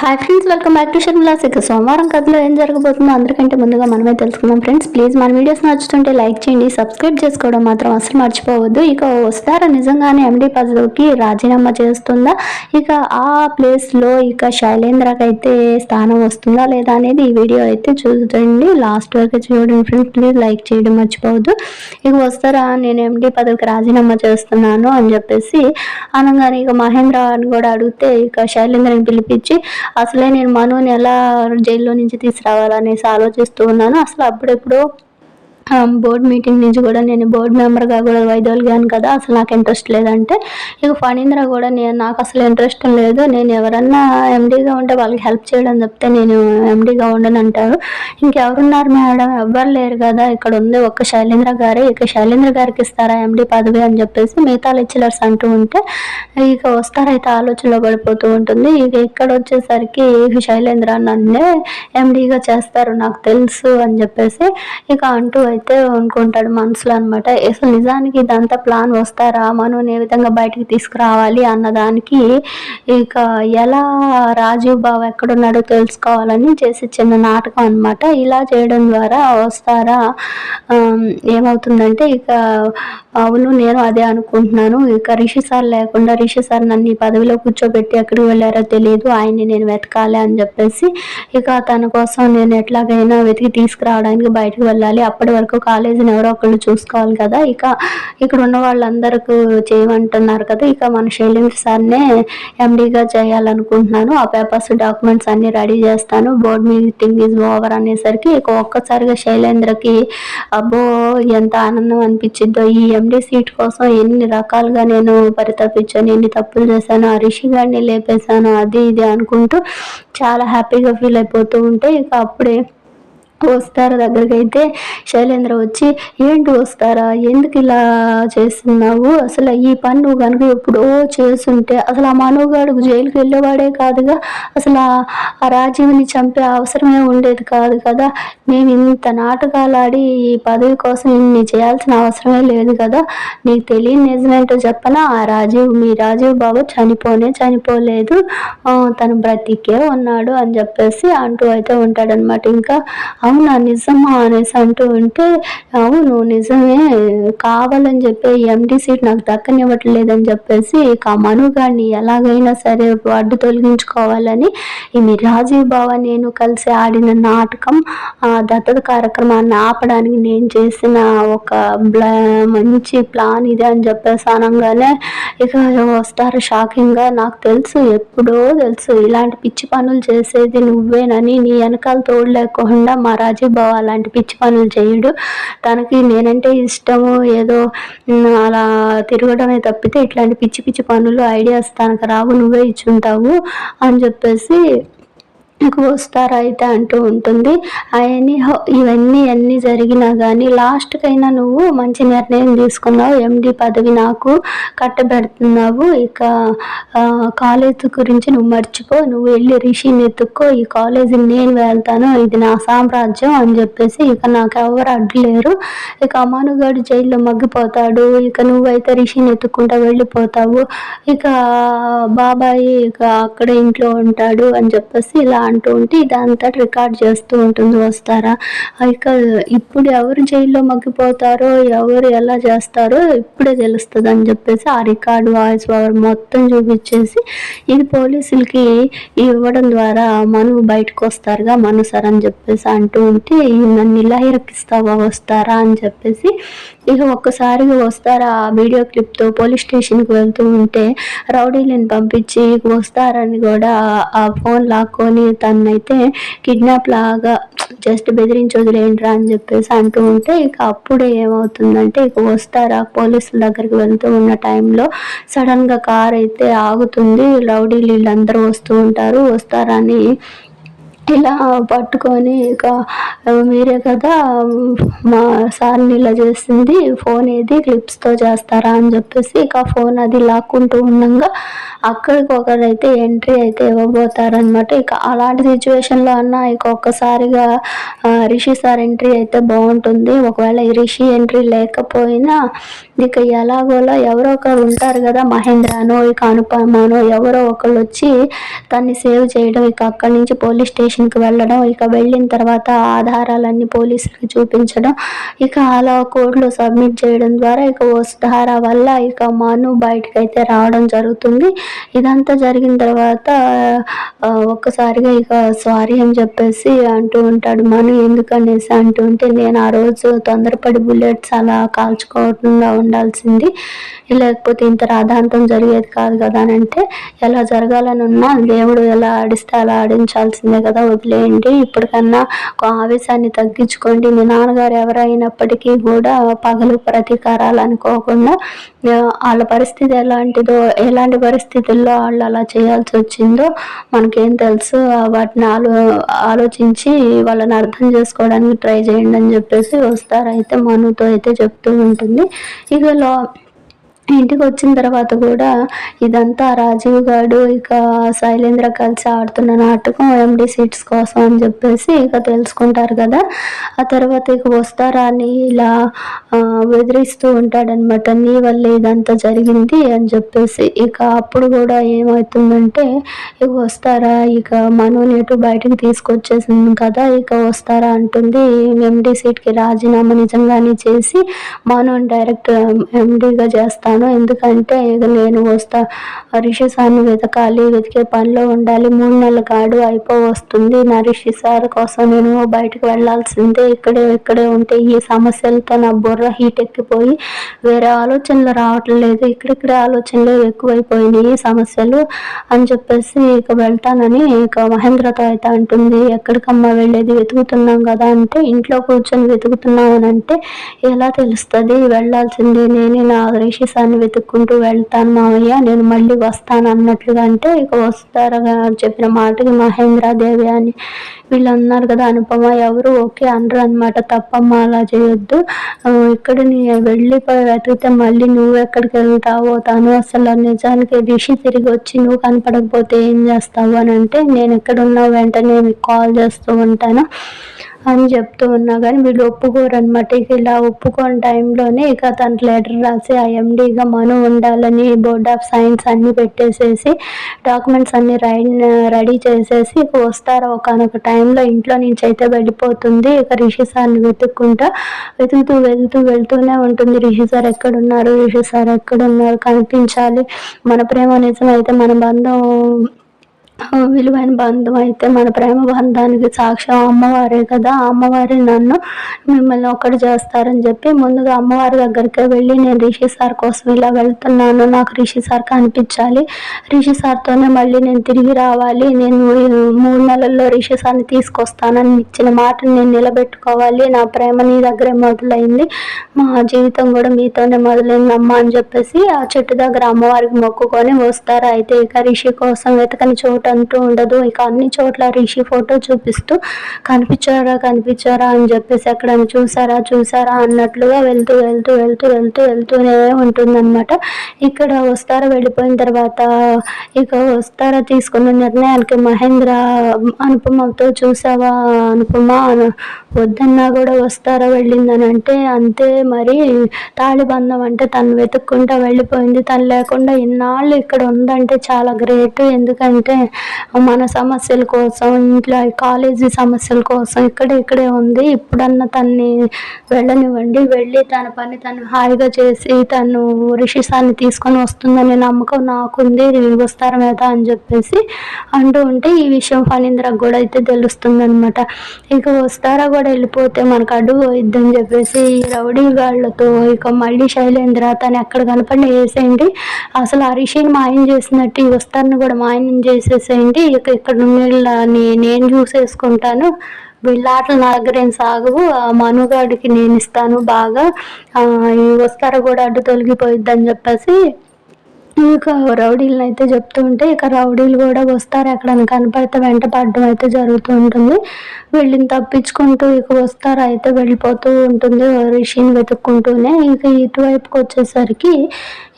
Hi friends welcome back to Sharmila's ఇక సోమవారం కథలో ఏం జరగబోతుందో అందరికంటే ముందుగా మనమే తెలుసుకుందాం. ఫ్రెండ్స్ ప్లీజ్ మన వీడియోస్ నచ్చుతుంటే లైక్ చేయండి సబ్స్క్రైబ్ చేసుకోవడం మాత్రం అసలు మర్చిపోవద్దు. ఇక వస్తారా నిజంగానే ఎండి పదవికి రాజీనామా చేస్తుందా? ఇక ఆ ప్లేస్లో ఇక శైలేంద్రకైతే స్థానం వస్తుందా లేదా అనేది ఈ వీడియో అయితే చూడండి. లాస్ట్ వరకు చూడండి ఫ్రెండ్స్ ప్లీజ్ లైక్ చేయడం మర్చిపోవద్దు. ఇక వస్తారా నేను ఎండి పదవికి రాజీనామా చేస్తున్నాను అని చెప్పేసి అనగానే ఇక మహేంద్ర అని కూడా అడిగితే ఇక శైలేంద్రని పిలిపించి అసలే నేను మనుని ఎలా జైల్లో నుంచి తీసుకురావాలనేసి ఆలోచిస్తూ ఉన్నాను అసలు అప్పుడెప్పుడు బోర్డ్ మీటింగ్ నుంచి కూడా నేను బోర్డు మెంబర్గా కూడా వైదొలిగాను కదా అసలు నాకు ఇంట్రెస్ట్ లేదంటే ఇక ఫణీంద్ర కూడా నేను నాకు అసలు ఇంట్రెస్ట్ లేదు నేను ఎవరన్నా ఎండీగా ఉంటే వాళ్ళకి హెల్ప్ చేయడం చెప్తే నేను ఎండీగా ఉండను అంటారు. ఇంకెవరున్నారు మేడం? ఎవ్వరు లేరు కదా ఇక్కడ ఉంది ఒక్క శైలేంద్ర గారే ఇక శైలేంద్ర గారికి ఇస్తారా ఎండీ పదవి అని చెప్పేసి మిగతా లెక్చరర్స్ అంటూ ఉంటే ఇక వస్తారైతే ఆలోచనలో పడిపోతూ ఉంటుంది. ఇక ఇక్కడ వచ్చేసరికి శైలేంద్ర నన్నే ఎండీగా చేస్తారు నాకు తెలుసు అని చెప్పేసి ఇక అంటూ అయితే అనుకుంటాడు మనసులో అనమాట అసలు నిజానికి ఇదంతా ప్లాన్ వస్తారా మనం ఏ విధంగా బయటికి తీసుకురావాలి అన్నదానికి ఇక ఎలా రాజీవ్ బాబు ఎక్కడున్నాడో తెలుసుకోవాలని చేసి చిన్న నాటకం అనమాట ఇలా చేయడం ద్వారా వస్తారా? ఏమవుతుందంటే ఇక అవును నేను అదే అనుకుంటున్నాను. ఇక రిషి సార్ లేకుండా రిషి సార్ నన్ను ఈ పదవిలో కూర్చోబెట్టి ఎక్కడికి వెళ్ళారో తెలియదు ఆయన్ని నేను వెతకాలి అని చెప్పేసి ఇక తన కోసం నేను ఎట్లాగైనా వెతికి తీసుకురావడానికి బయటకు వెళ్ళాలి. అప్పటి వరకు కాలేజీని ఎవరో ఒకళ్ళు చూసుకోవాలి కదా. ఇక ఇక్కడ ఉన్న వాళ్ళందరికీ చేయమంటున్నారు కదా. ఇక మన శైలేంద్ర సార్నే ఎండీగా చేయాలనుకుంటున్నాను. ఆ పేపర్స్ డాక్యుమెంట్స్ అన్ని రెడీ చేస్తాను. బోర్డ్ మీటింగ్ ఈజ్ ఓవర్ అనేసరికి ఇక ఒక్కసారిగా శైలేంద్రకి అబ్బో ఎంత ఆనందం అనిపించిందో ఈ ఎండి సీట్ కోసం ఎన్ని రకాలుగా నేను పరితపించాను ఎన్ని తప్పులు చేశాను ఆ రిషి గారిని లేపేశాను అది ఇది అనుకుంటూ చాలా హ్యాపీగా ఫీల్ అయిపోతూ ఉంటే ఇక అప్పుడే వస్తారా దగ్గరికి అయితే శైలేంద్ర వచ్చి ఏంటి వస్తారా? ఎందుకు ఇలా చేస్తున్నావు? అసలు ఈ పని నువ్వు కనుక ఎప్పుడో చేస్తుంటే అసలు ఆ మనోగాడు జైలుకి వెళ్ళేవాడే కాదుగా? అసలు ఆ రాజీవ్ని చంపే అవసరమే ఉండేది కాదు కదా? మేము ఇంత నాటకాలు ఆడి ఈ పదవి కోసం ఇన్ని చేయాల్సిన అవసరమే లేదు కదా? నీకు తెలియని నిజమేంటో చెప్పనా? ఆ రాజీవ్ మీ రాజీవ్ బాబు చనిపోనే చనిపోలేదు. తను బ్రతికే ఉన్నాడు అని చెప్పేసి అంటూ అయితే ఉంటాడనమాట ఇంకా అవునా నిజమా అనేసి అంటూ ఉంటే అవును నిజమే. కావాలని చెప్పి ఎండి సీట్ నాకు దక్కనివ్వట్లేదని చెప్పేసి ఇక మనుగాడిని ఎలాగైనా సరే అడ్డు తొలగించుకోవాలని ఈ రాజీవ్ బావ నేను కలిసి ఆడిన నాటకం ఆ దత్తత కార్యక్రమాన్ని ఆపడానికి నేను చేసిన ఒక మంచి ప్లాన్ ఇది అని చెప్పేసి అనగానే ఇక వస్తారు షాకింగ్గా నాకు తెలుసు ఎప్పుడో తెలుసు. ఇలాంటి పిచ్చి పనులు చేసేది నువ్వేనని నీ వెనకాల తోడు లేకుండా మా రాజీవ్ బావ అలాంటి పిచ్చి పనులు చేయడు. తనకి నేనంటే ఇష్టము. ఏదో అలా తిరగడమే తప్పితే ఇట్లాంటి పిచ్చి పిచ్చి పనులు ఐడియాస్ తనకు రావు నువ్వే ఇచ్చుంటావు అని చెప్పేసి వస్తారా అయితే అంటూ ఉంటుంది. అవన్నీ ఇవన్నీ అన్నీ జరిగినా కానీ లాస్ట్కైనా నువ్వు మంచి నిర్ణయం తీసుకున్నావు. ఎండి పదవి నాకు కట్టబెడుతున్నావు. ఇక కాలేజ్ గురించి నువ్వు మర్చిపో. నువ్వు వెళ్ళి రిషిని ఎత్తుక్కో. ఈ కాలేజీని నేను వెళ్తాను. ఇది నా సామ్రాజ్యం అని చెప్పేసి ఇక నాకు ఎవరు అడ్డులేరు. ఇక అమానుగాడు జైల్లో మగ్గిపోతాడు. ఇక నువ్వైతే రిషిని ఎత్తుక్కుంటా వెళ్ళిపోతావు. ఇక బాబాయి ఇక అక్కడ ఇంట్లో ఉంటాడు అని చెప్పేసి ఇలా అంటూ ఉంటే ఇదంతా రికార్డ్ చేస్తూ ఉంటుంది వస్తారా? ఇక ఇప్పుడు ఎవరు జైల్లో మగ్గిపోతారో ఎవరు ఎలా చేస్తారో ఇప్పుడే తెలుస్తుంది అని చెప్పేసి ఆ రికార్డ్ వాయిస్ ఓవర్ మొత్తం చూపించేసి ఇది పోలీసులకి ఇవ్వడం ద్వారా మను బయటకు వస్తారుగా మను సార్ అని చెప్పేసి అంటూ ఉంటే నన్ను ఇలా ఇరకిస్తావా వస్తారా? అని చెప్పేసి ఇక ఒక్కసారిగా వస్తారా ఆ వీడియో క్లిప్తో పోలీస్ స్టేషన్కి వెళ్తూ ఉంటే రౌడీలను పంపించి వస్తారని కూడా ఆ ఫోన్ లాక్కొని తన్నైతే కిడ్నాప్ లాగా జస్ట్ బెదిరించి వదిలేయండిరా అని చెప్పేసి అంటూ ఉంటే ఇక అప్పుడే ఏమవుతుందంటే ఇక వస్తారా? పోలీసుల దగ్గరికి వెళ్తూ ఉన్న టైంలో సడన్గా కార్ అయితే ఆగుతుంది. రౌడీలు వీళ్ళందరూ వస్తూ ఉంటారు. వస్తారని ఇలా పట్టుకొని ఇక మీరే కదా మా సార్ని ఇలా చేసింది ఫోన్ ఏది క్లిప్స్తో చేస్తారా అని చెప్పేసి ఇక ఫోన్ అది లాక్కుంటూ ఉండగా అక్కడికి ఒకరైతే ఎంట్రీ అయితే ఇవ్వబోతారనమాట ఇక అలాంటి సిచ్యువేషన్లో అన్న ఇక ఒక్కసారిగా రిషి సార్ ఎంట్రీ అయితే బాగుంటుంది. ఒకవేళ ఈ రిషి ఎంట్రీ లేకపోయినా ఇక ఎలాగోలా ఎవరో ఒకరు ఉంటారు కదా మహేంద్రనో ఇక అనుపమనో ఎవరో ఒకళ్ళు వచ్చి తన్ని సేవ్ చేయడం ఇక అక్కడి నుంచి పోలీస్ స్టేషన్ స్టేషన్కి వెళ్ళడం ఇక వెళ్ళిన తర్వాత ఆధారాలన్నీ పోలీసులకు చూపించడం ఇక అలా కోర్టులో సబ్మిట్ చేయడం ద్వారా ఇక వసుధార వల్ల ఇక మను బయటకు అయితే రావడం జరుగుతుంది. ఇదంతా జరిగిన తర్వాత ఒక్కసారిగా ఇక సారీ అని చెప్పేసి అంటూ ఉంటాడు మను. ఎందుకనేసి అంటూ ఉంటే నేను ఆ రోజు తొందరపడి బుల్లెట్స్ అలా కాల్చుకోకుండా ఉండాల్సింది. లేకపోతే ఇంత రాధాంతం జరిగేది కాదు కదా అని అంటే ఎలా జరగాలని ఉన్నా దేవుడు ఎలా ఆడిస్తే అలా ఆడించాల్సిందే కదా వదిలేయండి ఇప్పటికన్నా ఆవేశాన్ని తగ్గించుకోండి. మీ నాన్నగారు ఎవరైనప్పటికీ కూడా పగలు ప్రతీకారాలు అనుకోకుండా వాళ్ళ పరిస్థితి ఎలాంటిదో ఎలాంటి పరిస్థితుల్లో వాళ్ళు అలా చేయాల్సి వచ్చిందో మనకేం తెలుసు. వాటిని ఆలో ఆలోచించి వాళ్ళని అర్థం చేసుకోవడానికి ట్రై చేయండి అని చెప్పేసి వస్తారైతే మనుతో అయితే చెప్తూ ఉంటుంది. ఇక ఇంటికి వచ్చిన తర్వాత కూడా ఇదంతా రాజీవ్ గారు ఇక శైలేంద్ర కలిసి ఆడుతున్న నాటకం ఎండి సీట్స్ కోసం అని చెప్పేసి ఇక తెలుసుకుంటారు కదా. ఆ తర్వాత ఇక వస్తారా అని ఇలా బెదిరిస్తూ ఉంటాడనమాట నీ వల్ల ఇదంతా జరిగింది అని చెప్పేసి. ఇక అప్పుడు కూడా ఏమవుతుందంటే ఇక వస్తారా? ఇక మనోని ఎటు బయటకు తీసుకొచ్చేసింది కదా ఇక వస్తారా అంటుంది ఎండి సీట్కి రాజీనామా నిజంగానే చేసి మనోని డైరెక్ట్ ఎండీగా చేస్తాను చేశాను ఎందుకంటే నేను వస్తా రిషి సార్ని వెతకాలి వెతికే పనిలో ఉండాలి. మూడు నెలల కాడు అయిపో వస్తుంది నా రిషి సార్ కోసం నేను బయటకు వెళ్ళాల్సిందే. ఇక్కడే ఇక్కడే ఉంటే ఈ సమస్యలతో నా బుర్ర హీట్ ఎక్కిపోయి వేరే ఆలోచనలు రావటం లేదు ఇక్కడిక్కడే ఆలోచనలు ఎక్కువైపోయినాయి సమస్యలు అని చెప్పేసి ఇక వెళ్తానని ఇక మహేంద్రతో అయితే అంటుంది. ఎక్కడికమ్మా వెళ్ళేది? వెతుకుతున్నాం కదా అంటే ఇంట్లో కూర్చొని వెతుకుతున్నాం అని అంటే ఎలా తెలుస్తుంది? వెళ్ళాల్సిందే నేనే నా రిషి సార్ దాన్ని వెతుక్కుంటూ వెళ్తాను మావయ్య. నేను మళ్ళీ వస్తాను అన్నట్లుగా అంటే ఇక వస్తారగా చెప్పిన మాటకి మహేంద్రదేవి అని వీళ్ళు అన్నారు కదా అనుపమ ఎవరు? ఓకే అనరు అనమాట తప్పమ్మ అలా చేయొద్దు. ఇక్కడ నీ వెళ్ళిపోయి వెతికితే మళ్ళీ నువ్వు ఎక్కడికి వెళ్తావో? తను అసలు నిజానికి రిషి తిరిగి వచ్చి నువ్వు కనపడకపోతే ఏం చేస్తావు అని అంటే నేను ఎక్కడున్నావు వెంటనే మీకు కాల్ చేస్తూ ఉంటాను అని చెప్తూ ఉన్నా. కానీ వీళ్ళు ఒప్పుకోరు అనమాట ఇక ఇలా ఒప్పుకోని టైంలోనే ఇక తనకు లెటర్ రాసి ఆ ఎండీగా మను ఉండాలని బోర్డ్ ఆఫ్ సైన్స్ అన్నీ పెట్టేసేసి డాక్యుమెంట్స్ అన్ని రెడీ రెడీ చేసేసి ఇక వస్తారు? ఒకనొక టైంలో ఇంట్లో నుంచి అయితే వెళ్ళిపోతుంది. ఇక రిషి సార్ని వెతుక్కుంటా వెతుకుతూ వెళ్తూ వెళ్తూనే ఉంటుంది. రిషి సార్ ఎక్కడున్నారు? రిషి సార్ ఎక్కడున్నారు? కనిపించాలి. మన ప్రేమ నిజమైతే అయితే మన బంధం విలువైన బంధం అయితే మన ప్రేమ బంధానికి సాక్ష్యం అమ్మవారే కదా. అమ్మవారే నన్ను మిమ్మల్ని ఒకటి చేస్తారని చెప్పి ముందుగా అమ్మవారి దగ్గరికి వెళ్ళి నేను రిషి సార్ కోసం ఇలా వెళ్తున్నాను. నాకు రిషి సార్ కనిపించాలి. రిషి సార్తోనే మళ్ళీ నేను తిరిగి రావాలి. నేను మూడు నెలల్లో రిషి సార్ని తీసుకొస్తానని ఇచ్చిన మాటను నేను నిలబెట్టుకోవాలి. నా ప్రేమ నీ దగ్గరే మొదలైంది. మా జీవితం కూడా మీతోనే మొదలైంది అమ్మ అని చెప్పేసి ఆ చెట్టు దగ్గర అమ్మవారికి మొక్కుకొని వస్తారు. అయితే ఇక రిషి కోసం వెతకని చోట అంటూ ఉండదు. ఇక అన్ని చోట్ల రిషి ఫోటో చూపిస్తూ కనిపించారా కనిపించారా? అని చెప్పేసి ఎక్కడ చూసారా చూసారా అన్నట్లుగా వెళ్తూ వెళ్తూ వెళ్తూ వెళ్తూ వెళ్తూనే ఉంటుందన్నమాట. ఇక్కడ వస్తారా వెళ్ళిపోయిన తర్వాత ఇక వస్తారా తీసుకున్న నిర్ణయానికి మహేంద్ర అనుపమతో చూసావా అనుపమ వద్దన్నా కూడా వస్తారా వెళ్ళిందని అంటే అంతే మరి తాళిబంధం అంటే తను వెతుక్కుంటా వెళ్ళిపోయింది. తను లేకుండా ఇన్నాళ్ళు ఇక్కడ ఉందంటే చాలా గ్రేట్. ఎందుకంటే మన సమస్యల కోసం ఇంట్లో కాలేజీ సమస్యల కోసం ఇక్కడే ఇక్కడే ఉంది. ఇప్పుడన్నా తన్ని వెళ్ళనివ్వండి. వెళ్ళి తన పని తను హాయిగా చేసి తను రిషిసాన్ని తీసుకొని వస్తుందనే నమ్మకం నాకుంది. వస్తారు మీద అని చెప్పేసి అంటూ ఉంటే ఈ విషయం ఫణీంద్రకు కూడా అయితే తెలుస్తుంది అనమాట ఇక వస్తారా కూడా వెళ్ళిపోతే మనకు అడ్డు పోయిద్దని చెప్పేసి రౌడీ వాళ్ళతో ఇక మళ్ళీ శైలేంద్ర తను ఎక్కడ కనపడి వేసేయండి అసలు ఆ రిషిని మాయం చేసినట్టు ఈ వస్తారని కూడా మాయం చేసేసి చేసేయండి. ఇక ఇక్కడ నీళ్ళని నేను చూసేసుకుంటాను వీళ్ళ ఆటలు నా దగ్గర ఏం సాగవు. మనుగాడికి నేను ఇస్తాను బాగా. ఈ వస్తారా కూడా అడ్డు తొలగిపోయిద్దని చెప్పేసి ఇక రౌడీలను అయితే చెప్తూ ఉంటే ఇక రౌడీలు కూడా వస్తారు. ఎక్కడ కనపడితే వెంట పడడం అయితే జరుగుతూ ఉంటుంది. వీళ్ళని తప్పించుకుంటూ ఇక వస్తారు అయితే వెళ్ళిపోతూ ఉంటుంది రిషిని వెతుక్కుంటూనే. ఇక ఇటువైపుకి వచ్చేసరికి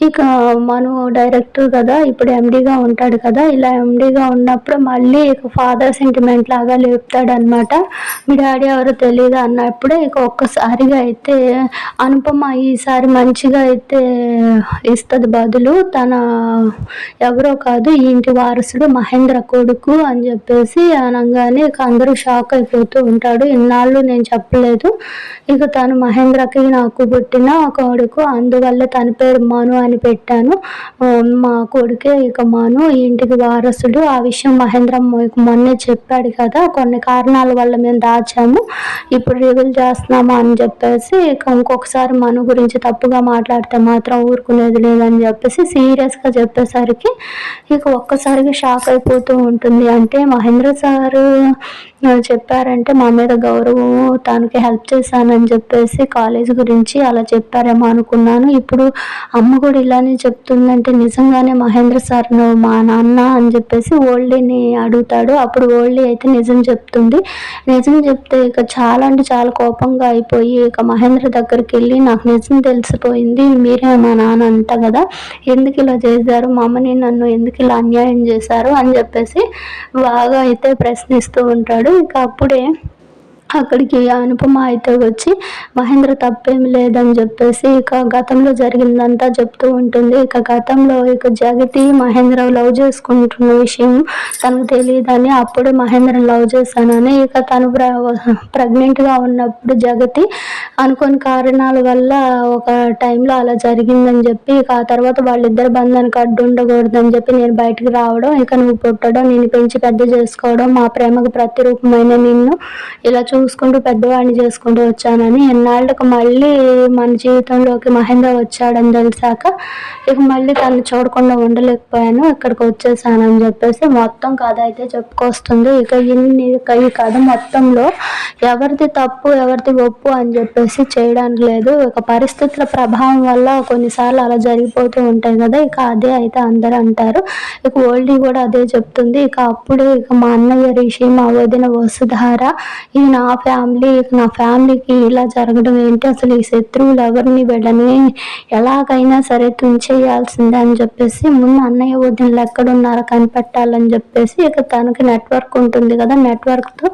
ఇక మను డైరెక్టర్ కదా ఇప్పుడు ఎండీగా ఉంటాడు కదా. ఇలా ఎండీగా ఉన్నప్పుడు మళ్ళీ ఇక ఫాదర్ సెంటిమెంట్ లాగా లేపుతాడు అనమాట మీ డాడీ ఎవరో తెలియదు అన్నప్పుడే ఇక ఒక్కసారిగా అయితే అనుపమ ఈసారి మంచిగా అయితే ఇస్తుంది బదులు తన ఎవరో కాదు ఈ ఇంటి వారసుడు మహేంద్ర కొడుకు అని చెప్పేసి అనగానే ఇక అందరూ షాక్ అయిపోతూ ఉంటాడు ఇన్నాళ్ళు నేను చెప్పలేదు. ఇక తను మహేంద్రకి నాకు పుట్టిన కొడుకు అందువల్ల తన పేరు మను అని పెట్టాను. మా కొడుకే ఇక మను ఈ ఇంటికి వారసుడు. ఆ విషయం మహేంద్ర మొన్నే చెప్పాడు కదా కొన్ని కారణాల వల్ల మేము దాచాము. ఇప్పుడు రివీల్ చేస్తున్నాము అని చెప్పేసి ఇక ఇంకొకసారి మను గురించి తప్పుగా మాట్లాడితే మాత్రం ఊరుకునేది లేదని చెప్పేసి సీరియస్గా చెప్పేసరికి ఇక ఒక్కసారిగా షాక్ అయిపోతూ ఉంటుంది. అంటే మహేంద్ర సారు చెప్పారంటే మా మీద గౌరవం తనకి హెల్ప్ చేశానని చెప్పేసి కాలేజ్ గురించి అలా చెప్పారేమో అనుకున్నాను. ఇప్పుడు అమ్మ కూడా ఇలానే చెప్తుందంటే నిజంగానే మహేంద్ర సార్ నువ్వు మా నాన్న అని చెప్పేసి ఓల్డీని అడుగుతాడు. అప్పుడు ఓల్డీ అయితే నిజం చెప్తుంది. నిజం చెప్తే ఇక చాలా అంటే చాలా కోపంగా అయిపోయి ఇక మహేంద్ర దగ్గరికి వెళ్ళి నాకు నిజం తెలిసిపోయింది మీరే మా నాన్న అంట కదా ఎందుకు ఇలా చేశారు? మా అమ్మని నన్ను ఎందుకు ఇలా అన్యాయం చేశారు? అని చెప్పేసి బాగా అయితే ప్రశ్నిస్తూ ఉంటాడు. ఇక అప్పుడే అక్కడికి అనుపమ అయితే వచ్చి మహేంద్ర తప్పేం లేదని చెప్పేసి ఇక గతంలో జరిగిందంతా చెప్తూ ఉంటుంది. ఇక గతంలో ఇక జగతి మహేంద్ర లవ్ చేసుకుంటున్న విషయం తనకు తెలియదని అప్పుడు మహేంద్ర లవ్ చేశానని ఇక తను ప్ర ప్రెగ్నెంట్గా ఉన్నప్పుడు జగతి అనుకోని కారణాల వల్ల ఒక టైంలో అలా జరిగిందని చెప్పి ఇక ఆ తర్వాత వాళ్ళిద్దరు బంధానికి అడ్డు ఉండకూడదని చెప్పి నేను బయటకు రావడం ఇక నువ్వు పుట్టడం నేను పెంచి పెద్ద చేసుకోవడం మా ప్రేమకు ప్రతిరూపమైన నిన్ను ఇలా చూ చూసుకుంటూ పెద్దవాడిని చేసుకుంటూ వచ్చానని ఎన్నాళ్ళకు మళ్ళీ మన జీవితంలోకి మహేంద్ర వచ్చాడని తెలిసాక ఇక మళ్ళీ తను చూడకుండా ఉండలేకపోయాను ఇక్కడికి వచ్చేసానని చెప్పేసి మొత్తం కథ అయితే చెప్పుకొస్తుంది. ఇక ఇన్ని ఈ కథ మొత్తంలో ఎవరిది తప్పు ఎవరిది ఒప్పు అని చెప్పేసి చేయడానికి లేదు. ఇక పరిస్థితుల ప్రభావం వల్ల కొన్నిసార్లు అలా జరిగిపోతూ ఉంటాయి కదా ఇక అదే అయితే అందరూ అంటారు. ఇక ఓల్డీ కూడా అదే చెప్తుంది. ఇక అప్పుడే ఇక మా అన్నయ్య రిషి మా వదిన వసుధార ఈ నా ఫ్యామిలీ నా ఫ్యామిలీకి ఇలా జరగడం ఏంటి? అసలు ఈ శత్రువులు ఎవరిని వెళ్ళని ఎలాగైనా సరే తుంచేయాల్సిందే అని చెప్పేసి ముందు అన్నయ్య వదినలు ఎక్కడున్నారో కనిపెట్టాలని చెప్పేసి ఇక తనకి నెట్వర్క్ ఉంటుంది కదా నెట్వర్క్తో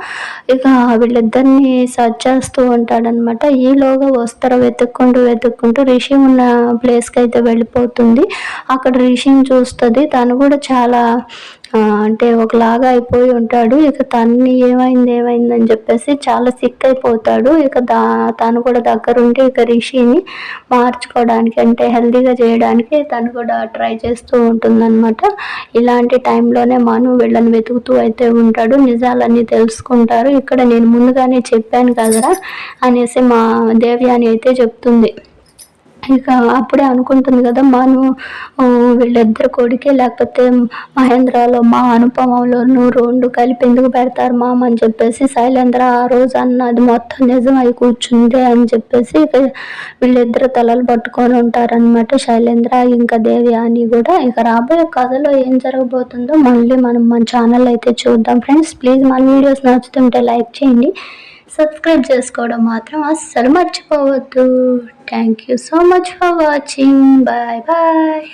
ఇక వీళ్ళిద్దరిని సర్చ్ చేస్తూ ఉంటాడనమాట ఈలోగా వస్తారు వెతుక్కుంటూ వెతుక్కుంటూ రిషి ఉన్న ప్లేస్కి అయితే వెళ్ళిపోతుంది. అక్కడ రిషిని చూస్తుంది. తను కూడా చాలా అంటే ఒకలాగా అయిపోయి ఉంటాడు. ఇక తన్ని ఏమైంది ఏమైంది అని చెప్పేసి చాలా సిక్ అయిపోతాడు. ఇక దా తను కూడా దగ్గరుండి ఇక రిషిని మార్చుకోవడానికి అంటే హెల్తీగా చేయడానికి తను కూడా ట్రై చేస్తూ ఉంటుందన్నమాట. ఇలాంటి టైంలోనే మను వీళ్ళని వెతుకుతూ అయితే ఉంటాడు. నిజాలన్నీ తెలుసుకుంటారు. ఇక్కడ నేను ముందుగానే చెప్పాను కదరా అనేసి మా దేవ్యాని అయితే చెప్తుంది. ఇక అప్పుడే అనుకుంటుంది కదా మాను వీళ్ళిద్దరు కొడుకే లేకపోతే మహేంద్రలో మా అనుపమలోను నువ్వు రెండు కలిపి ఎందుకు పెడతారు మామ అని చెప్పేసి శైలేంద్ర ఆ రోజు అన్నది మొత్తం నిజం అయి కూర్చుంది అని చెప్పేసి ఇక వీళ్ళిద్దరు తలలు పట్టుకొని ఉంటారనమాట శైలేంద్ర ఇంకా దేవి అని కూడా. ఇక రాబోయే కథలో ఏం జరగబోతుందో మళ్ళీ మనం మన ఛానల్ అయితే చూద్దాం. ఫ్రెండ్స్ ప్లీజ్ మన వీడియోస్ నచ్చుతుంటే లైక్ చేయండి. సబ్స్క్రైబ్ చేసుకోవడం మాత్రం అస్సలు మర్చిపోవద్దు. Thank you so much for watching bye bye